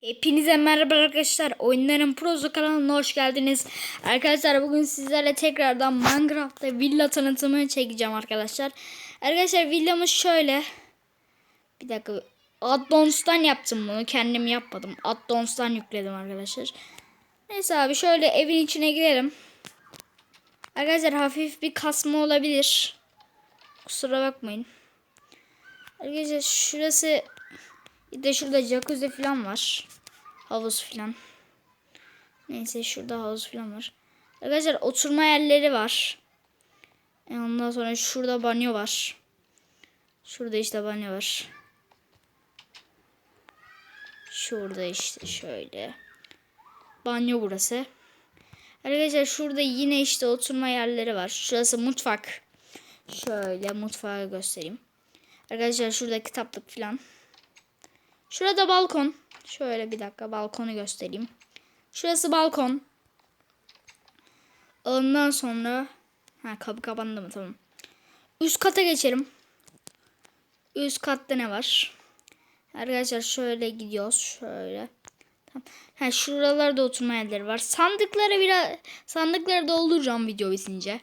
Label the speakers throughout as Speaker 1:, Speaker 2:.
Speaker 1: Hepinize merhaba arkadaşlar. Oyunların Prozo kanalına hoş geldiniz. Arkadaşlar bugün sizlerle tekrardan Minecraft'ta villa tanıtımını çekeceğim arkadaşlar. Arkadaşlar villamız şöyle. Bir dakika. Addons'tan yaptım bunu. Kendim yapmadım. Addons'tan yükledim arkadaşlar. Neyse abi şöyle evin içine girelim. Arkadaşlar hafif bir kasma olabilir. Kusura bakmayın. Arkadaşlar şurası bir de şurada jacuzzi falan var. Havuz falan. Neyse şurada havuz falan var. Arkadaşlar oturma yerleri var. E ondan sonra şurada banyo var. Şurada işte banyo var. Şurada işte şöyle. Banyo burası. Arkadaşlar şurada yine işte oturma yerleri var. Şurası mutfak. Şöyle mutfağı göstereyim. Arkadaşlar şurada kitaplık falan. Şurada balkon. Şöyle bir dakika balkonu göstereyim. Şurası balkon. Ondan sonra ha kapı kapandı mı tamam. Üst kata geçelim. Üst katta ne var? Arkadaşlar şöyle gidiyoruz. Şöyle. Ha şuralarda oturma yerleri var. Sandıkları biraz sandıkları dolduracağım video bitince.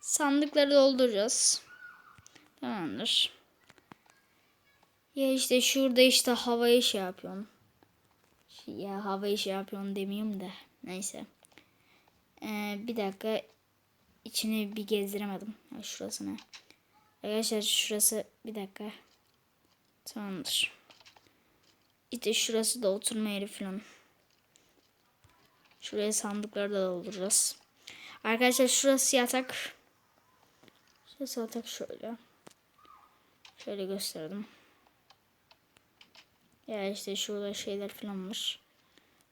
Speaker 1: Sandıkları dolduracağız. Tamamdır. Ya işte şurada işte havayı şey yapıyorum. Ya havayı şey yapıyorum demeyeyim de. Neyse. Ee, bir dakika. içini bir gezdiremedim. Ha, şurası ne? Arkadaşlar şurası bir dakika. Tamamdır. İşte şurası da oturma yeri falan. Şuraya sandıkları da dolduracağız. Arkadaşlar şurası yatak. Şurası yatak şöyle. Şöyle gösterdim. Ya işte şurada şeyler falan var.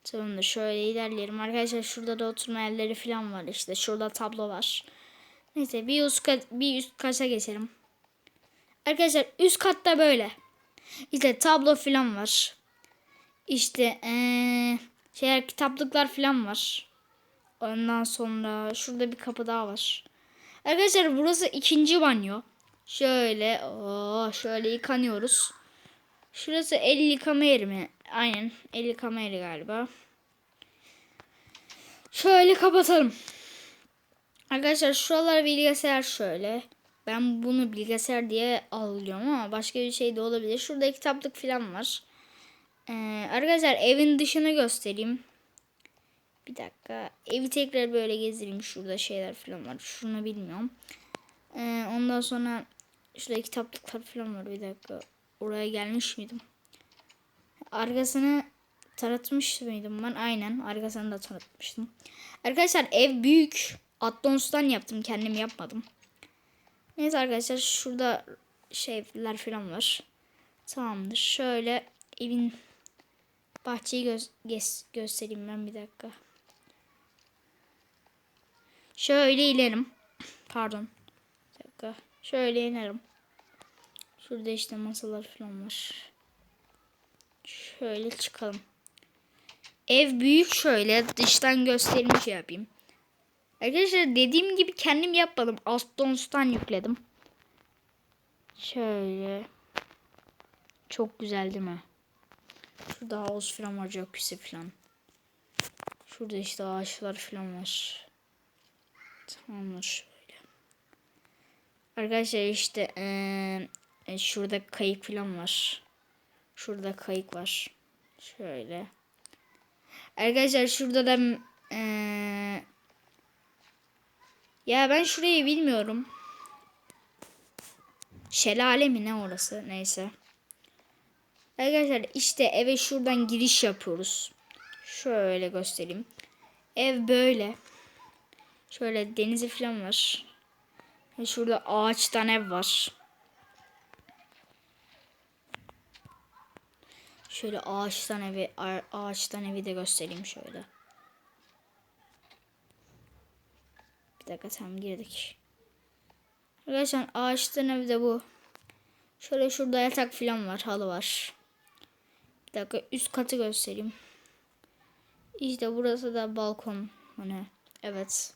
Speaker 1: Tamamdır şöyle ilerleyelim. Arkadaşlar şurada da oturma yerleri falan var işte. Şurada tablo var. Neyse bir üst, kat, bir üst kata geçelim. Arkadaşlar üst katta böyle. İşte tablo falan var. İşte ee, şeyler kitaplıklar falan var. Ondan sonra şurada bir kapı daha var. Arkadaşlar burası ikinci banyo. Şöyle o şöyle yıkanıyoruz. Şurası el yıkama yeri mi? Aynen el yıkama yeri galiba. Şöyle kapatalım. Arkadaşlar şuralar bilgisayar şöyle. Ben bunu bilgisayar diye alıyorum ama başka bir şey de olabilir. Şurada kitaplık falan var. Ee, arkadaşlar evin dışını göstereyim. Bir dakika. Evi tekrar böyle gezdireyim. Şurada şeyler falan var. Şunu bilmiyorum. Ee, ondan sonra şurada kitaplıklar falan var. Bir dakika. Oraya gelmiş miydim? Arkasını tanıtmış mıydım ben? Aynen. Arkasını da tanıtmıştım. Arkadaşlar ev büyük. Addons'tan yaptım. Kendim yapmadım. Neyse arkadaşlar şurada şeyler falan var. Tamamdır. Şöyle evin bahçeyi gö göstereyim ben bir dakika. Şöyle inerim. Pardon. Bir dakika. Şöyle inerim. Şurada işte masalar falan var. Şöyle çıkalım. Ev büyük şöyle dıştan gösterimi şey yapayım. Arkadaşlar dediğim gibi kendim yapmadım. Astons'tan yükledim. Şöyle. Çok güzel değil mi? Şurada havuz falan var. Jacuzzi falan. Şurada işte ağaçlar falan var. Tamamdır şöyle. Arkadaşlar işte ee, e, şurada kayık falan var. Şurada kayık var. Şöyle. Arkadaşlar şurada da ee, ya ben şurayı bilmiyorum. Şelale mi ne orası? Neyse. Arkadaşlar işte eve şuradan giriş yapıyoruz. Şöyle göstereyim. Ev böyle. Şöyle denizi falan var. Şurada ağaçtan ev var. Şöyle ağaçtan evi ağaçtan evi de göstereyim şöyle. Bir dakika tam girdik. Arkadaşlar ağaçtan evi de bu. Şöyle şurada yatak falan var. Halı var. Bir dakika üst katı göstereyim. İşte burası da balkon. Hani evet.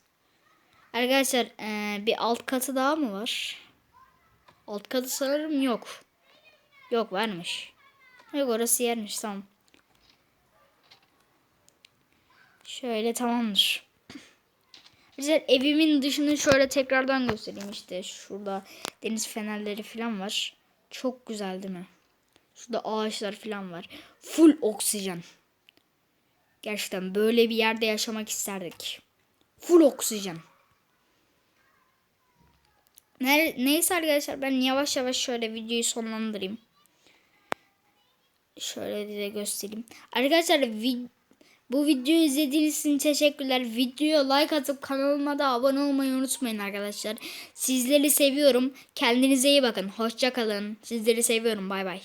Speaker 1: Arkadaşlar ee, bir alt katı daha mı var? Alt katı sanırım yok. Yok varmış. Yok orası yermiş tamam. Şöyle tamamdır. Güzel evimin dışını şöyle tekrardan göstereyim işte. Şurada deniz fenerleri falan var. Çok güzel değil mi? Şurada ağaçlar falan var. Full oksijen. Gerçekten böyle bir yerde yaşamak isterdik. Full oksijen. Ne- Neyse arkadaşlar ben yavaş yavaş şöyle videoyu sonlandırayım. Şöyle de göstereyim. Arkadaşlar vi- bu videoyu izlediğiniz için teşekkürler. Videoya like atıp kanalıma da abone olmayı unutmayın arkadaşlar. Sizleri seviyorum. Kendinize iyi bakın. Hoşça kalın. Sizleri seviyorum. Bay bay.